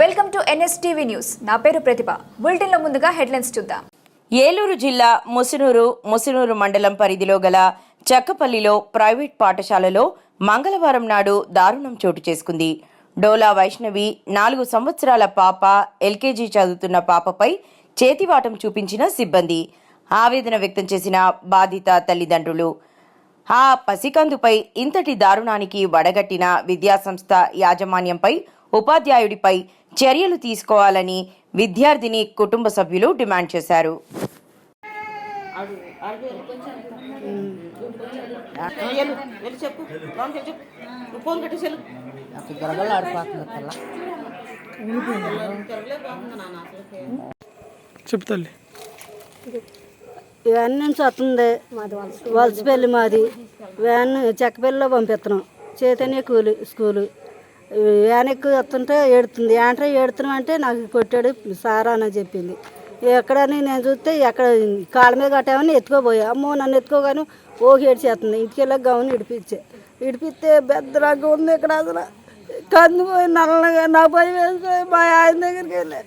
Welcome to NSTV news. నా పేరు ప్రతిభ. బులెటిన్లో ముందుగా హెడ్లైన్స్ చూద్దాం. ఏలూరు జిల్లా ముసునూరు ముసునూరు మండలం పరిధిలో గల చక్కపల్లిలో ప్రైవేట్ పాఠశాలలో మంగళవారం నాడు దారుణం చోటు చేసుకుంది. డోలా వైష్ణవి నాలుగు సంవత్సరాల పాప ఎల్కేజీ చదువుతున్న పాపపై చేతివాటం చూపించిన సిబ్బంది. ఆవేదన వ్యక్తం చేసిన బాధిత తల్లిదండ్రులు. ఆ పసికందుపై ఇంతటి దారుణానికి వడగట్టిన విద్యాసంస్థ యాజమాన్యంపై ఉపాధ్యాయుడిపై చర్యలు తీసుకోవాలని విద్యార్థిని కుటుంబ సభ్యులు డిమాండ్ చేశారు. వ్యాన్ నుంచి వస్తుంది వలసపల్లి మాది. వ్యాన్ చెక్కపల్లిలో పంపిస్తున్నాం. చైతన్య కూలి స్కూలు. వెనక్కి వస్తుంటే ఏడుతుంది. ఏంటో ఏడుతున్నామంటే నాకు కొట్టాడు సారా అని చెప్పింది. ఎక్కడని నేను చూస్తే ఎక్కడ కాళ్ళ మీద కట్టామని ఎత్తుకోపోయా అమ్మో నన్ను ఎత్తుకోగాను ఓకి ఏడ్చేస్తుంది. ఇంటికి వెళ్ళక గౌన్ ఇడిపించే. ఇడిపిస్తే బెద్దరాగా ఉంది ఇక్కడ అసలు. కందిపోయి నల్లగా నా పోయి వేసుకొని మా ఆయన దగ్గరికి వెళ్ళా.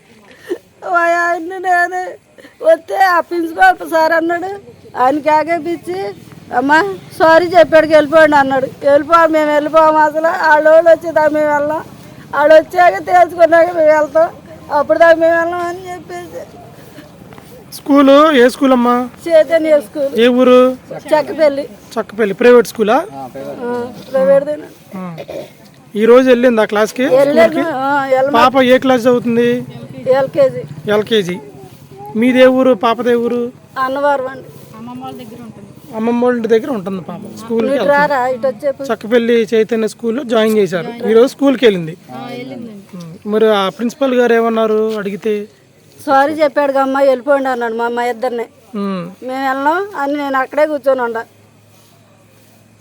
మా ఆయన్ని నేను. వస్తే ఆ ప్రిన్సిపాల్ సార్ అన్నాడు ఆయనకి ఆగేపించి అమ్మా సారీ చెప్పాడు వెళ్ళిపోండి అన్నాడు. వెళ్ళిపో మేము వెళ్ళిపోము అసలు. వాళ్ళు వచ్చేదా మేము వెళ్ళాం. వాళ్ళు వచ్చాక తెలుసుకున్నాక మేము వెళ్తాం. అప్పుడు దాకా మేము వెళ్ళాం అని చెప్పేసి. స్కూలు ఏ స్కూల్ అమ్మా? చైతన్య స్కూల్. ఏ ఊరు? చెక్కపల్లి. చక్కపల్లి. ప్రైవేట్ స్కూలా? ప్రైవేట్. ఆ. ఈ రోజు వెళ్ళింది ఆ క్లాస్కి పాప ఏ క్లాస్ చదువుతుంది? ఎల్కేజీ. ఎల్కేజీ. మీదే ఊరు? పాపదే ఊరు? అన్నవారు అండి. అమ్మమ్మ వాళ్ళ దగ్గర ఉంటుంది. పాప. స్కూల్కి వచ్చే చక్కపల్లి చైతన్య స్కూల్లో జాయిన్ చేశారు. ఈ రోజు స్కూల్కి వెళ్ళింది. మరి ఆ ప్రిన్సిపల్ గారు ఏమన్నారు అడిగితే? సారీ చెప్పాడు అమ్మ వెళ్ళిపోండి అన్నాడు మా అమ్మ ఇద్దరిని. మేము వెళ్ళాం అని నేను అక్కడే కూర్చొని ఉండ.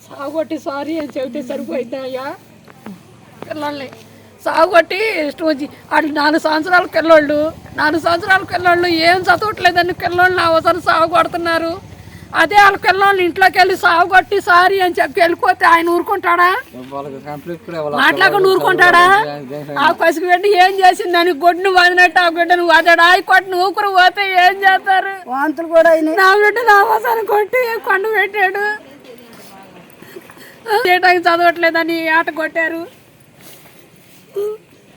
సాగుకొట్టి సారీ అని చెబితే సరిపోయింది అయ్యా పిల్లల్ని. సాగుకొట్టి ఇష్టం వచ్చి వాడికి నాలుగు సంవత్సరాల పిల్లోళ్ళు నాలుగు సంవత్సరాల పిల్లోళ్ళు ఏం చదవట్లేదని పిల్లోళ్ళని అవసరం సాగు కొడుతున్నారు అదే వాళ్ళ పిల్లోళ్ళు ఇంట్లోకి వెళ్ళి సాగు కొట్టి సారీ అని చెప్పి వెళ్ళిపోతే ఆయన ఊరుకుంటాడా? మాట్లాడకుండా ఊరుకుంటాడా? ఆ పసికి పెట్టి ఏం చేసిందని గొడ్డును వదినట్టు ఆ బిడ్డను వదడా. ఆ కొట్టిన ఊకురు పోతే ఏం చేస్తారు? వాంతులు కూడా నా బిడ్డ నా అవసరం కొట్టి కొండ పెట్టాడు. చదవట్లేదని ఆట కొట్టారు.